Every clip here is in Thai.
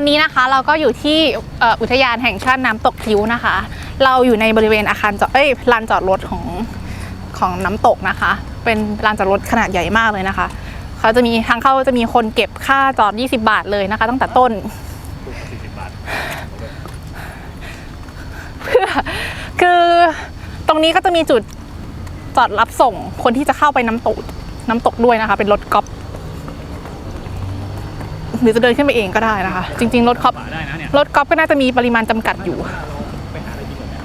อนนี้นะคะเราก็อยู่ที่อุทยานแห่งชาติน้ำตกพิ้วนะคะ เราอยู่ในบริเวณอาคารจอดเอ้ยลานจอดรถของของน้ำตกนะคะ เป็นลานจอดรถขนาดใหญ่มากเลยนะคะเขาจะมีทางเข้าจะมีคนเก็บค่าจอด 20 บาทเลยนะคะ ตั้งแต่ต้นเพื่อคือตรงนี้ก็จะมีจุดจอดรับส่งคนที่จะเข้าไปน้ำตกน้ำตกด้วยนะคะ เป็นรถกอล์ฟ หรือจะเดินขึ้นไปเองก็ได้นะคะ จริง ๆ รถกอล์ฟป่าได้นะเนี่ยรถกอล์ฟก็น่าจะมีปริมาณจำกัดอยู่ไปหาอะไรกินก่อนเนี่ย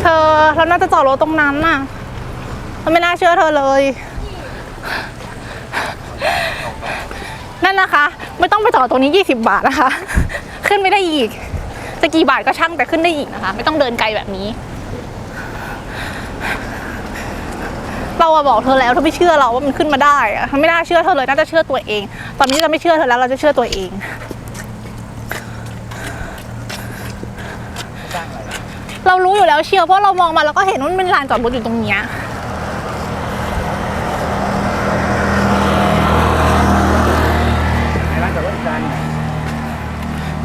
เธอเราน่าจะจอดรถตรงนั้นน่ะมันไม่น่าเชื่อเธอเลย นั่นนะคะ ไม่ต้องไปจอดตรงนี้ 20 บาทนะคะ ขึ้นไม่ได้อีก จะกี่บาทก็ช่างแต่ขึ้นได้อีกนะคะ ไม่ต้องเดินไกลแบบนี้ เราอะบอกเธอแล้วเธอไม่เชื่อเราว่ามันขึ้นมาได้อะไม่น่าเชื่อเธอเลยน่าจะเชื่อตัวเอง ตอนนี้เราไม่เชื่อเธอแล้วเราจะเชื่อตัวเองเรารู้อยู่แล้วเชียวเพราะเรามองมาเราก็เห็นว่ามันเป็นลานจอดรถอยู่ตรงเนี้ยในร้านจอดรถอีกการ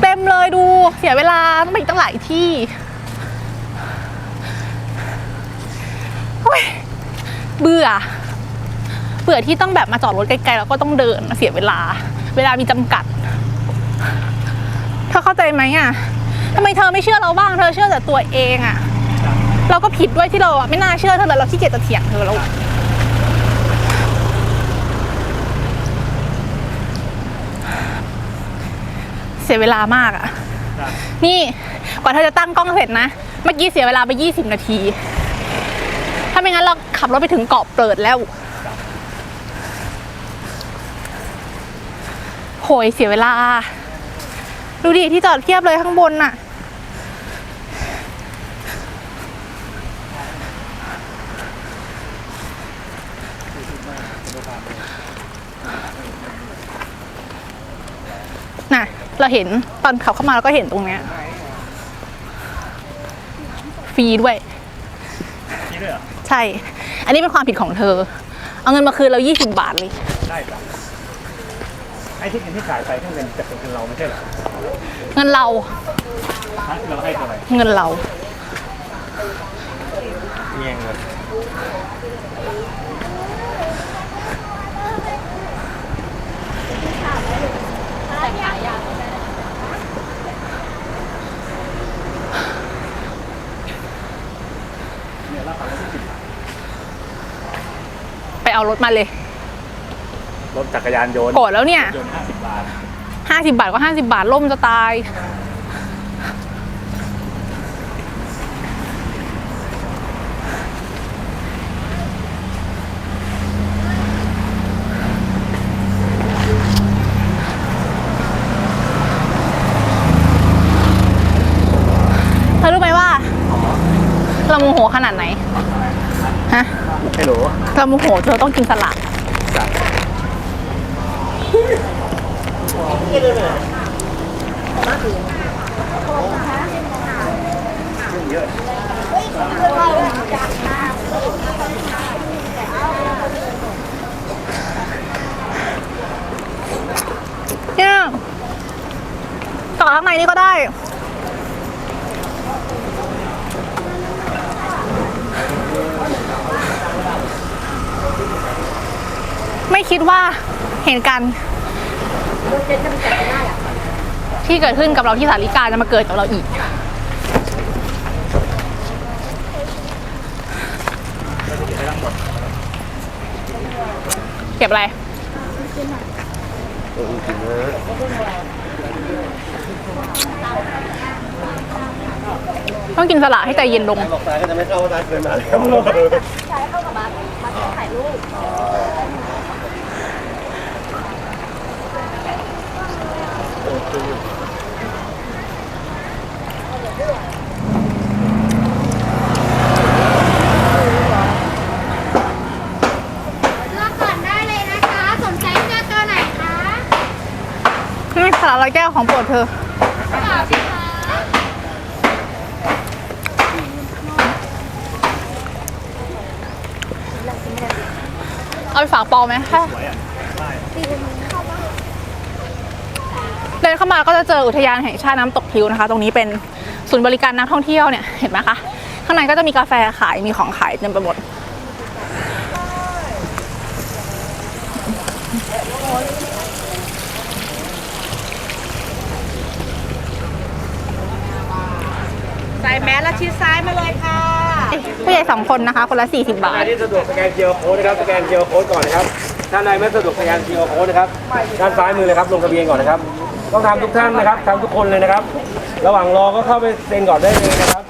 เต็มเลยดูเสียเวลาต้องไปอีกตั้งหลายที่โอ้ย เบื่อ เบื่อที่ต้องแบบมาจอดรถไกลๆแล้วก็ต้องเดินมาเสียเวลา เวลามีจำกัด เธอเข้าใจไหมอะทำไมเธอไม่เชื่อเราบ้าง เธอเชื่อแต่ตัวเองอะ เราก็ผิดด้วยที่เราอะไม่น่าเชื่อเธอเลยเราขี้เกียจจะเถียงเธอเราเสียเวลามากอะ นี่กว่าเธอจะตั้งกล้องเสร็จนะ เมื่อกี้เสียเวลาไป 20 นาที ถ้าไม่งั้นเรา ขับรถไปถึงเกาะเปิดแล้ว โหยเสียเวลา ดูดิที่จอดเทียบเลยข้างบนน่ะ น่ะ เราเห็นตอนขับเข้ามาเราก็เห็นตรงเนี้ย ฟรีด้วย นี่ด้วยเหรอ ใช่ อันนี้เป็นความผิดของเธอ เอาเงินมาคืนเรา 20 บาทเลย ได้ปะไอ้ที่เงินที่จ่ายไปที่เงินจากเป็นเงินเราไม่ใช่เหรอเงินเรา ฮะเราให้เท่าไหร่เงินเรา เงียเงินเนี่ยราคาละสิบบาท ไป เอารถมาเลย รถจักรยานยนต์โกรธแล้วเนี่ยยนต์ห้าสิบบาท50บาทก็50บาทล่มจะตาย เธอรู้ไหมว่า เราโมโหขนาดไหนฮะ ไม่รู้เราโมโหเธอต้องกินสลัดจัด เนี่ยต่อข้างในนี่ก็ได้ ไม่คิด ว่าเหตุการณ์ที่เกิดขึ้นกับเราที่สาริกาจะมาเกิดกับเราอีก เก็บอะไรต้องกินสละให้ใจเย็นลงหลอกตาก็จะไม่เข้าตาเกินมาแล้ว เลือกก่อนได้เลยนะคะ สนใจเสื้อตัวไหนคะนี่สละร้อยแก้วของโปรดเธอ กระเป๋าสิคะเอาไปฝากปอไหมคะสวยอะได้ เดินเข้ามาก็จะเจออุทยานแห่งชาติน้ำตกพลิ้วนะคะ ตรงนี้เป็นศูนย์บริการนักท่องเที่ยวเนี่ยเห็นไหมคะข้างในก็จะมีกาแฟขายมีของขายเต็มไปหมดใส่แมสแล้วชิดซ้ายมาเลยค่ะผู้ใหญ่สองคนนะคะ คนละ 40 บาอัทนนี้สะดวกสแกน QR code นะครับ สแกน QR code ก่อนนะครับท่านใดไม่สะดวกสแกน QR code นะครับ ด้านซ้ายมือเลยครับ ลงทะเบียนก่อนนะครับ ต้องทำทุกท่านนะครับทำทุกคนเลยนะครับ ระหว่างรอก็เข้าไปเซ็นก่อนได้เลยนะครับ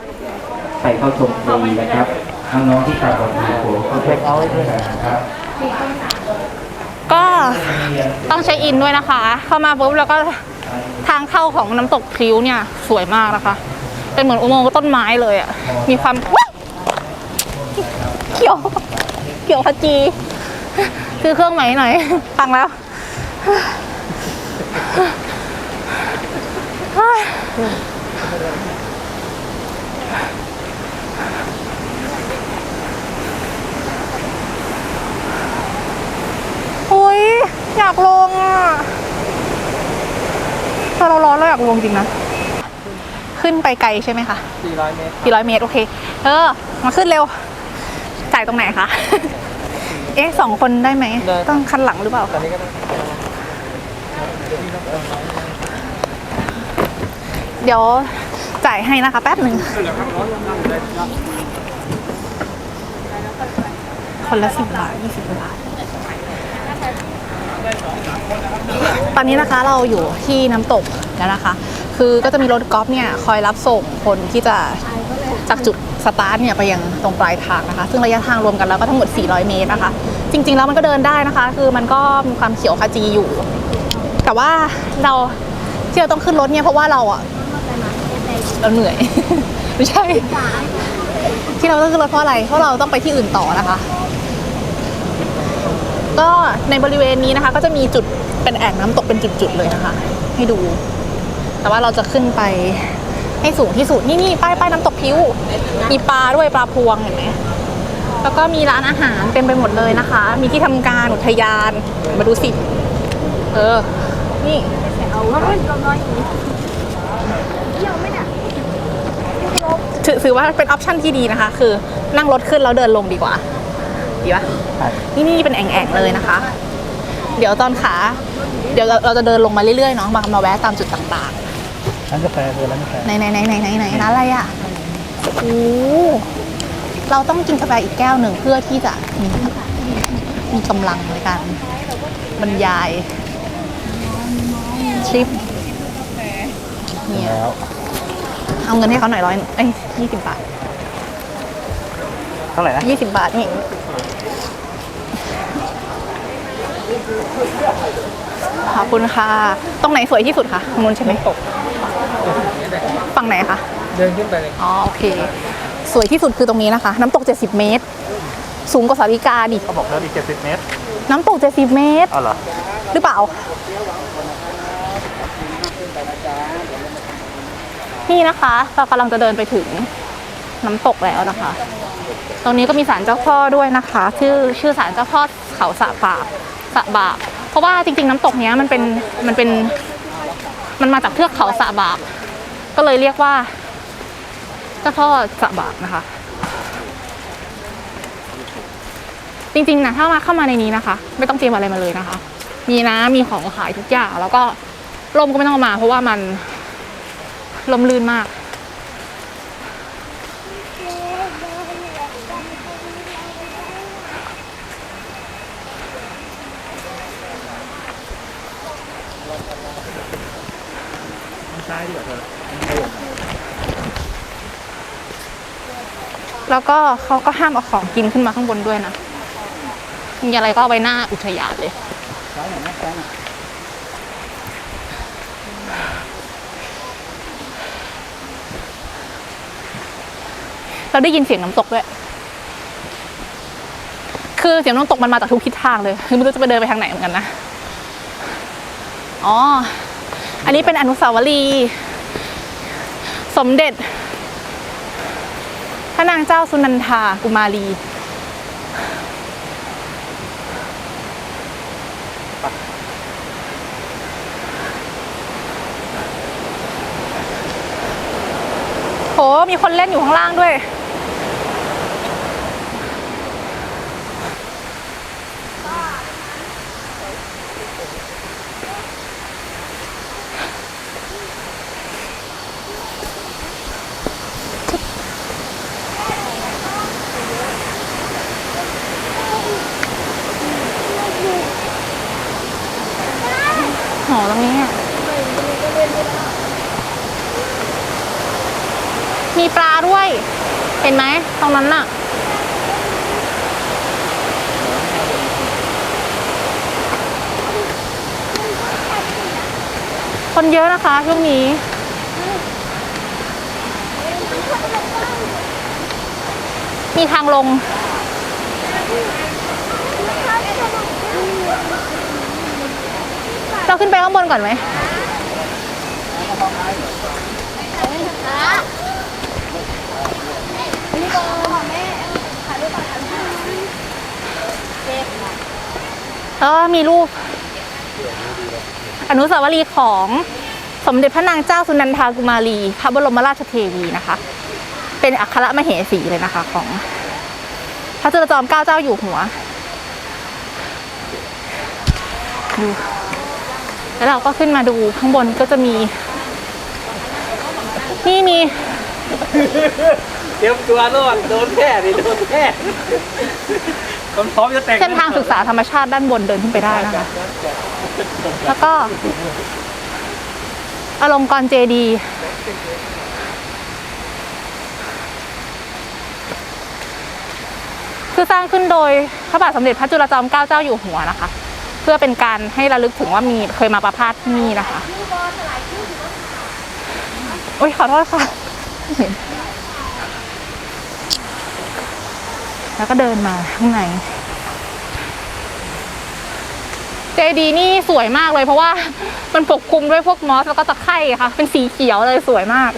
ใครเข้าชมฟรีนะครับน้องๆที่ตาบอดหูโผล่ก็เช็คเอาท์ไว้ด้วยนะครับก็ต้องเช็คอินด้วยนะคะ เข้ามาปุ๊บแล้วก็ทางเข้าของน้ำตกพลิ้วเนี่ยสวยมากนะคะ เป็นเหมือนอุโมงค์ต้นไม้เลยอะ่ะมีความว้ายเกี่ยวเกี่ยวขจีคือเครื่องไหมหน่อยฟังแล้ว อุ้ยอยากลงอะถ้าเราร้อนเราอยากลงจริงนะ ขึ้นไปไกลใช่ไหมคะ400 เมตร400เมตร โอเค เออ มาขึ้นเร็ว จ่ายตรงไหนคะ เอ๊ะสองคนได้ไหม ต้องคันหลังหรือเปล่า เดี๋ยวจ่ายให้นะคะแป๊บหนึ่งคนละสิบบาทยี่สิบบาท ตอนนี้นะคะเราอยู่ที่น้ำตกแล้วนะคะ คือก็จะมีรถกอล์ฟเนี่ยคอยรับส่งคนที่จะจากจุดสตาร์ทเนี่ยไปยังตรงปลายทางนะคะ ซึ่งระยะทางรวมกันแล้วก็ทั้งหมด 400 เมตรนะคะ จริง ๆ แล้วมันก็เดินได้นะคะ คือมันก็มีความเขียวขจีอยู่ แต่ว่าเราที่เราต้องขึ้นรถเนี่ยเพราะว่าเราอะ เราเหนื่อย ไม่ใช่ ที่เราต้องขึ้นรถเพราะอะไร เพราะเราต้องไปที่อื่นต่อนะคะ ก็ในบริเวณนี้นะคะ ก็จะมีจุดเป็นแอ่งน้ำตกเป็นจุดๆเลยนะคะ ให้ดู แต่ว่าเราจะขึ้นไปให้สูงที่สุดนี่นี่ป้ายป้ายน้ำตกพิ้ว มีปลาด้วยปลาพวงเห็นไหมแล้วก็มีร้านอาหารเต็มไปหมดเลยนะคะ มีที่ทำการอุทยานมาดูสิ เออ นี่ ถือถือว่าเป็นออปชั่นที่ดีนะคะ คือนั่งรถขึ้นแล้วเดินลงดีกว่า ดีปะนี่นี่เป็นแอ่งๆเลยนะคะ เดี๋ยวตอนขา เดี๋ยวเราเราจะเดินลงมาเรื่อยๆเนาะมามาแวะตามจุดต่างร้านกาแฟคือร้านกาแฟๆไหนไหนไหนไหนไหนไหนร้านอะไรอะโอ้เราต้องกินกาแฟอีกแก้วหนึ่งเพื่อที่จะมีมีกำลังในการบรรยายทริปเนี่ยแล้ว เอาเงินให้เขาหน่อยร้อยเอ้ยยี่สิบบาทเท่าไหร่นะยี่สิบบาทนี่ขอบคุณค่ะ ตรงไหนสวยที่สุดคะตรงนู้นใช่ไหมฝั่งไหนคะ เดินขึ้นไปเลย อ๋อ โอเค สวยที่สุดคือตรงนี้นะคะ น้ำตก 70 เมตร สูงกว่าสาริกาดิเขาบอกเดินอีก 70 เมตร น้ำตก 70 เมตรเอาเหรอ หรือเปล่า นี่นะคะเรากำลังจะเดินไปถึงน้ำตกแล้วนะคะ ตรงนี้ก็มีศาลเจ้าพ่อด้วยนะคะ ชื่อชื่อศาลเจ้าพ่อเขาสะปาสะบาเพราะว่าจริง ๆ น้ำตกเนี้ยมันเป็นมันเป็นมันมาจากเทือกเขาสะบากก็เลยเรียกว่าเจ้าพ่อสะบากนะคะ จริงๆนะถ้ามาเข้ามาในนี้นะคะ ไม่ต้องเตรียมอะไรมาเลยนะคะ มีน้ำมีของขายทุกอย่างแล้วก็ร่มก็ไม่ต้องมา เพราะว่ามัน ลมลื่นมาก ซ้ายดีกว่าเธอแล้วก็เขาก็ห้ามเอาของกินขึ้นมาข้างบนด้วยนะ มีอะไรก็เอาไว้หน้าอุทยานเลย เราได้ยินเสียงน้ำตกด้วย คือเสียงน้ำตกมันมาจากทุกทิศทางเลย คือไม่รู้จะไปเดินไปทางไหนเหมือนกันนะ อ๋อ อันนี้เป็นอนุสาวรีย์สมเด็จพระนางเจ้าสุนันทากุมารีโหมีคนเล่นอยู่ข้างล่างด้วย คนเยอะนะคะช่วงนี้มีทางลง เราขึ้นไปข้างบนก่อนไหมแล้วก็มีรูป อนุสาวรีย์ของสมเด็จพระนางเจ้าสุนันทากุมารีพระบรมราชเทวีนะคะ เป็นอัครมเหสีเลยนะคะ ของพระจุลจอมเกล้าเจ้าอยู่หัวดูแล้วเราก็ขึ้นมาดูข้างบนก็จะมี นี่มีเตรียมตัวรอดโดนแค่ดิโดนแค่ พร้อมจะแต่งเส้นทางศึกษาธรรมชาติด้านบนเดินขึ้นไปได้นะคะแล้วก็อลงกรณ์เจดีย์คือสร้างขึ้นโดยพระบาทสมเด็จพระจุลจอมเกล้าเจ้าอยู่หัวนะคะ เพื่อเป็นการให้ระลึกถึงว่ามีเคยมาประพาสที่นี่นะคะ โอ้ยขอโทษค่ะไม่เห็น แล้วก็เดินมาข้างในเจดีนี่สวยมากเลยเพราะว่ามันปกคลุมด้วยพวกมอสแล้วก็ตะไคร่ค่ะ เป็นสีเขียวเลยสวยมาก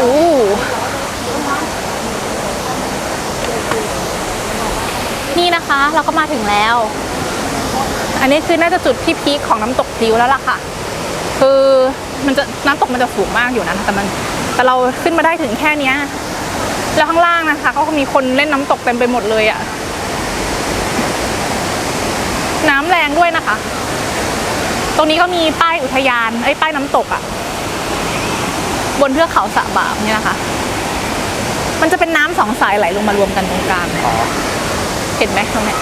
โอ้ นี่นะคะเราก็มาถึงแล้ว อันนี้คือน่าจะจุดที่พีคของน้ำตกพลิ้วแล้วล่ะค่ะ คือมันจะน้ำตกมันจะสูงมากอยู่นะแต่มันแต่เราขึ้นมาได้ถึงแค่เนี้ยแล้วข้างล่างนะคะก็มีคนเล่นน้ำตกเต็มไปหมดเลยอะ่ะน้ำแรงด้วยนะคะ ตรงนี้ก็มีป้ายอุทยานไอ้ป้ายน้ำตกอะ่ะ บนเทือกเขาสะบาบเนี่ยนะคะ มันจะเป็นน้ำสองสายไหลลงมารวมกันตรงกลาง เห็นไหมตรงนี้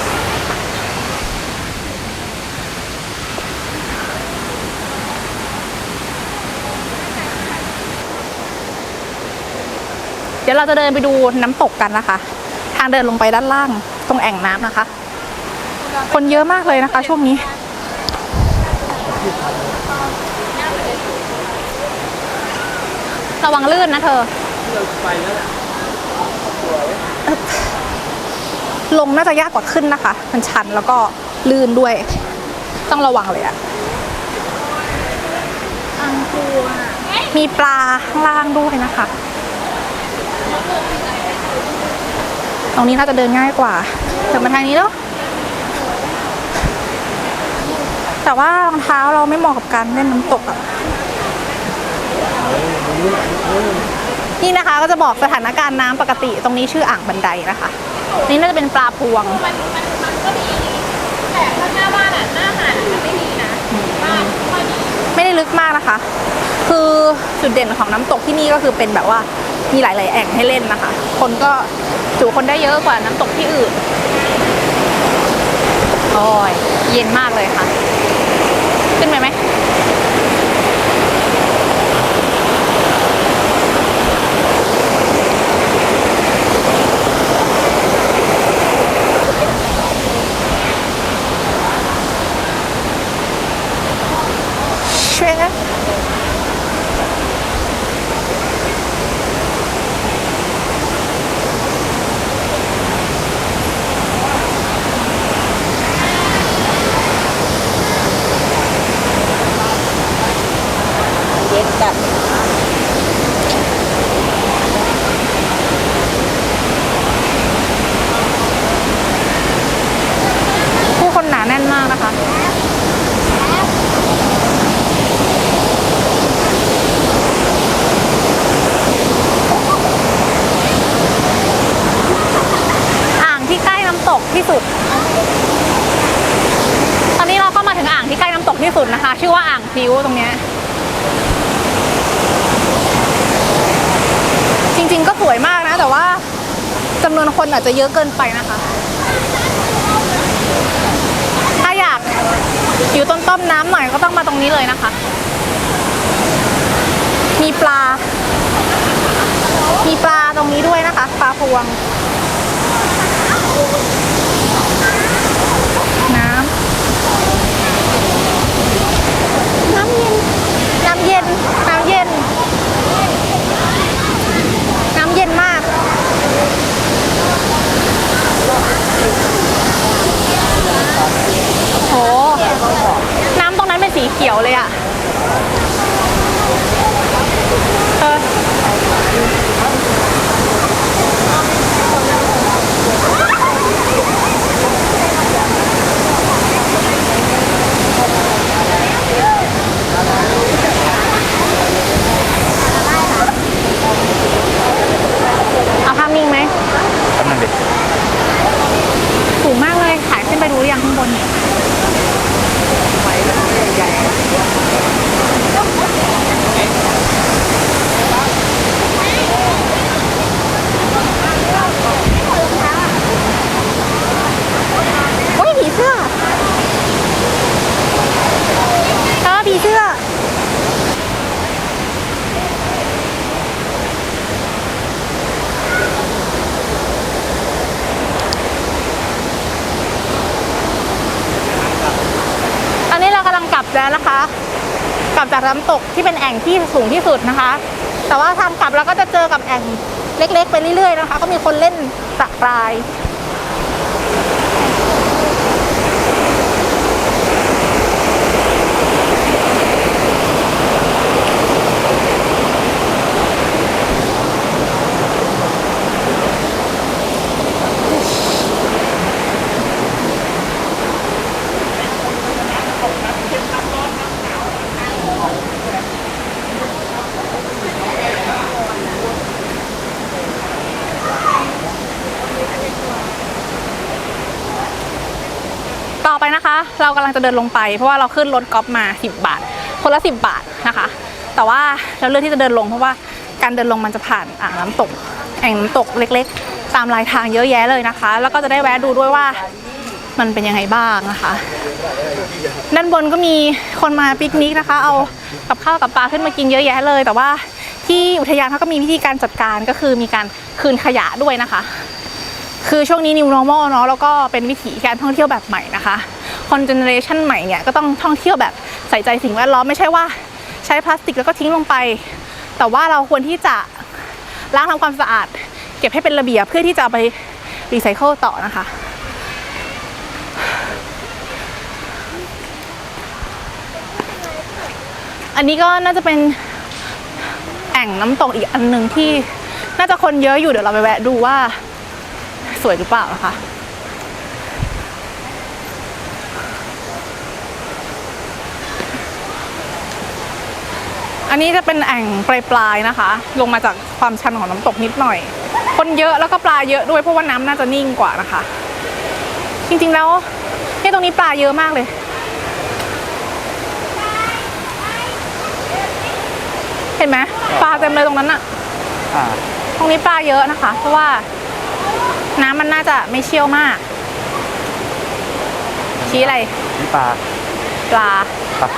เดี๋ยวเราจะเดินไปดูน้ำตกกันนะคะ ทางเดินลงไปด้านล่างตรงแอ่งน้ำนะคะ คนเยอะมากเลยนะคะ ช่วงนี้ ระวังลื่นนะเธอ ลงน่าจะยากกว่าขึ้นนะคะ มันชันแล้วก็ลื่นด้วย ต้องระวังเลยอะมีปลาข้างล่างด้วยนะคะ ตรงนี้น่าจะเดินง่ายกว่าเดินมาทางนี้เนาะแต่ว่ารองเท้าเราไม่เหมาะกับการเล่นน้ำตกอะนี่นะคะก็จะบอกสถานการณ์น้ำปกติตรงนี้ชื่ออ่างบันไดนะคะ นี่น่าจะเป็นปลาพวง มันมันมันก็ดีแต่ข้างหน้าบ้านอะหน้าหาดมันไม่ดีนะบ้านไม่ค่อยดีไม่ได้ลึกมากนะคะ คือจุดเด่นของน้ำตกที่นี่ก็คือเป็นแบบว่ามีหลาย ๆ แอ่งให้เล่นนะคะ คนก็จุคนได้เยอะกว่าน้ำตกที่อื่นโอ้ยเย็นมากเลยค่ะ ขึ้นไปไหม ช่วยนะ เย็นจัด ชื่อว่าอ่างพริ้วตรงเนี้ยจริง ๆ ก็สวยมากนะ แต่ว่าจำนวนคนอาจจะเยอะเกินไปนะคะ ถ้าอยากอยู่ต้นต้นน้ำหน่อยก็ต้องมาตรงนี้เลยนะคะ มีปลา มีปลาตรงนี้ด้วยนะคะ ปลาพวง น้ำ น้ำเย็น น้ำเย็น น้ำเย็น น้ำเย็นมาก โห น้ำตรงนั้นเป็นสีเขียวเลยอะเออเอาภาพนิ่งไหม กำลังเด็ก สูงมากเลยถ่ายขึ้นไปดูหรือยังข้างบนเนี่ยโอ้ยผีเสื้อเออผีเสื้อ ตอนนี้เรากำลังกลับแล้วนะคะ กลับจากน้ำตกที่เป็นแอ่งที่สูงที่สุดนะคะ แต่ว่าทางกลับเราก็จะเจอกับแอ่งเล็ก ๆ ไปเรื่อยๆนะคะ ก็มีคนเล่นตะปราย ต่อไปนะคะ เรากำลั งจะเดินลงไปเพราะว่าเราขึ้นรถกอล์ฟมา 10 บาท คนละ 10 บาทนะคะ แต่ว่าเราเลือกที่จะเดินลงเพราะว่าการเดินลงมันจะผ่านอ่างน้ำตกแอ่งน้ำตกเล็กๆ ตามรายทางเยอะแยะเลยนะคะ แล้วก็จะได้แวะดูด้วยว่ามันเป็นยังไงบ้างนะคะ ด้านบนก็มีคนมาปิกนิกนะคะ เอากับข้าวกับปลาขึ้นมากินเยอะแยะเลย แต่ว่าที่อุทยานเขาก็มีวิธีการจัดการก็คือมีการคืนขยะด้วยนะคะ คือช่วงนี้ new normal เนาะแล้วก็เป็นวิถีการท่องเที่ยวแบบใหม่นะคะ คนเจเนอเรชันใหม่เนี่ยก็ต้องท่องเที่ยวแบบใส่ใจสิ่งแวดล้อมไม่ใช่ว่าใช้พลาสติกแล้วก็ทิ้งลงไป แต่ว่าเราควรที่จะล้างทำความสะอาด เก็บให้เป็นระเบียบเพื่อที่จะไปรีไซเคิลต่อนะคะอันนี้ก็น่าจะเป็นแอ่งน้ำตกอีกอันหนึ่งที่น่าจะคนเยอะอยู่เดี๋ยวเราไปแวะดูว่าสวยหรือเปล่านะคะ อันนี้จะเป็นแอ่งปลายๆนะคะ ลงมาจากความชันของน้ำตกนิดหน่อย คนเยอะแล้วก็ปลาเยอะด้วยเพราะว่าน้ำน่าจะนิ่งกว่านะคะ จริงๆแล้วที่ตรงนี้ปลาเยอะมากเลย เห็นไหมปลาเต็มเลยตรงนั้นอะอ่าตรงนี้ปลาเยอะนะคะ เพราะว่าน้ำมันน่าจะไม่เชี่ยวมาก ชี้อะไรนี่ปลา ปลาปลา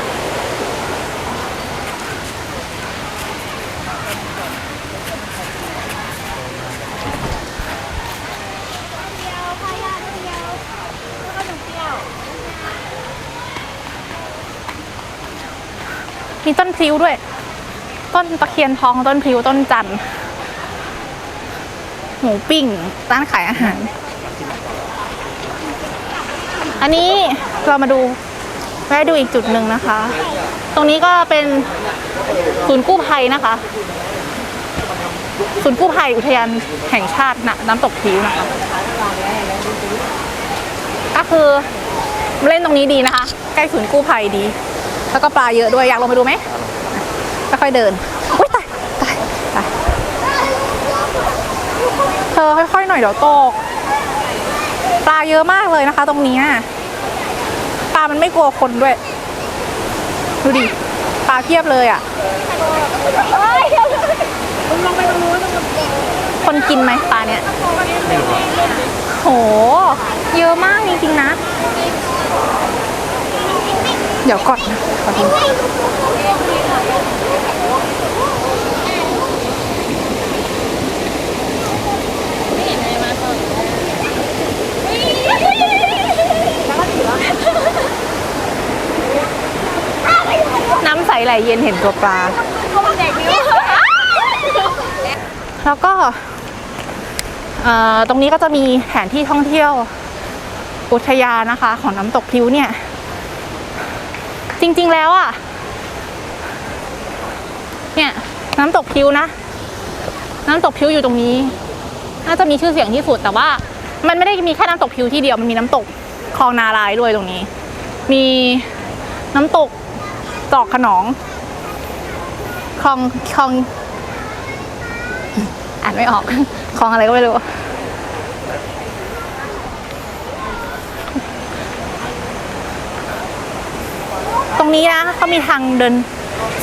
มีต้นพลิ้วด้วย ต้นตะเคียนทองต้นพลิ้วต้นจันทร์หมูปิ้งร้านขายอาหาร อันนี้เรามาดูแวะดูอีกจุดหนึ่งนะคะ ตรงนี้ก็เป็นศูนย์กู้ภัยนะคะศูนย์กู้ภัยอุทยานแห่งชาตินะน้ำตกพิวนะคะก็คือเล่นตรงนี้ดีนะคะ ใกล้ศูนย์กู้ภัยดี แล้วก็ปลาเยอะด้วยอยากลงไปดูไหมค่อยๆเดินอุ้ยตายตายตายเธอค่อยๆหน่อยเดี๋ยวตกปลาเยอะมากเลยนะคะ ตรงนี้ปลามันไม่กลัวคนด้วย ดูดิปลาเพียบเลยอะคนกินไหมปลาเนี่ยโห เยอะมากจริงๆนะ เดี๋ยวก่อนนะขอดูน้ำใสไหลเย็นเห็นตัวปลา แล้วก็ตรงนี้ก็จะมีแผนที่ท่องเที่ยวอุทยานนะคะ ของน้ำตกพิ้วเนี่ย จริงๆแล้วอะ เนี่ย น้ำตกพิวนะ น้ำตกพิวอยู่ตรงนี้ น่าจะมีชื่อเสียงที่สุด แต่ว่า มันไม่ได้มีแค่น้ำตกพิวที่เดียว มันมีน้ำตกคลองนาลายด้วยตรงนี้ มีน้ำตกจอกขนองคลองคลอง อ่านไม่ออกคลองอะไรก็ไม่รู้ รงนี้นะเขามีทางเดิน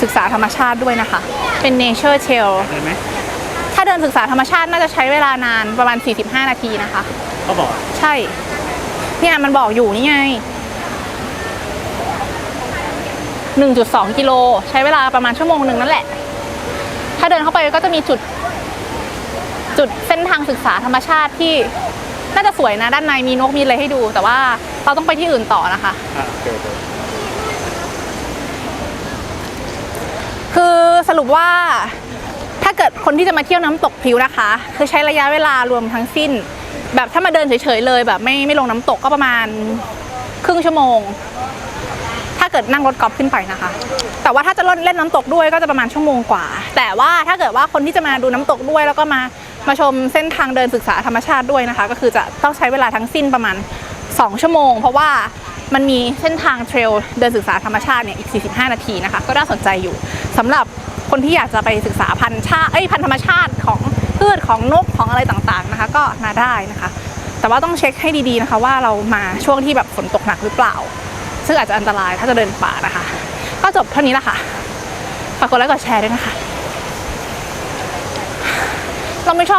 ศึกษาธรรมชาติด้วยนะคะ เป็น nature trail เห็นไหมถ้าเดินศึกษาธรรมชาติน่าจะใช้เวลานานประมาณ 45 นาทีนะคะ เขาบอกใช่ เนี่ยมันบอกอยู่นี่ไง 1.2 กิโลใช้เวลาประมาณชั่วโมงหนึ่งนั่นแหละ ถ้าเดินเข้าไปก็จะมีจุด จุดเส้นทางศึกษาธรรมชาติที่น่าจะสวยนะ ด้านในมีนกมีอะไรให้ดู แต่ว่าเราต้องไปที่อื่นต่อนะคะ อะโอเคโอเค คือสรุปว่าถ้าเกิดคนที่จะมาเที่ยวน้ำตกพริ้วนะคะ คือใช้ระยะเวลารวมทั้งสิ้น แบบถ้ามาเดินเฉยๆเลย แบบไม่ไม่ลงน้ำตกก็ประมาณครึ่งชั่วโมง ถ้าเกิดนั่งรถกอล์ฟขึ้นไปนะคะ แต่ว่าถ้าจะเล่นนน้ำตกด้วยก็จะประมาณชั่วโมงกว่า แต่ว่าถ้าเกิดว่าคนที่จะมาดูน้ำตกด้วย แล้วก็มามาชมเส้นทางเดินศึกษาธรรมชาติด้วยนะคะ ก็คือจะต้องใช้เวลาทั้งสิ้นประมาณ 2 ชั่วโมง เพราะว่า มันมีเส้นทางเทรลเดินศึกษาธรรมชาติเนี่ยอีก 45 นาทีนะคะ ก็น่าสนใจอยู่สำหรับคนที่อยากจะไปศึกษาพันธุ์ชาเอ้ยพันธุ์ธรรมชาติของพืชของนกของอะไรต่างๆนะคะ ก็มาได้นะคะ แต่ว่าต้องเช็คให้ดีๆนะคะ ว่าเรามาช่วงที่แบบฝนตกหนักหรือเปล่า ซึ่งอาจจะอันตรายถ้าจะเดินป่านะคะ ก็จบเท่านี้ละค่ะฝากกดไลค์กดแชร์ด้วยนะคะ เราไม่ชอบ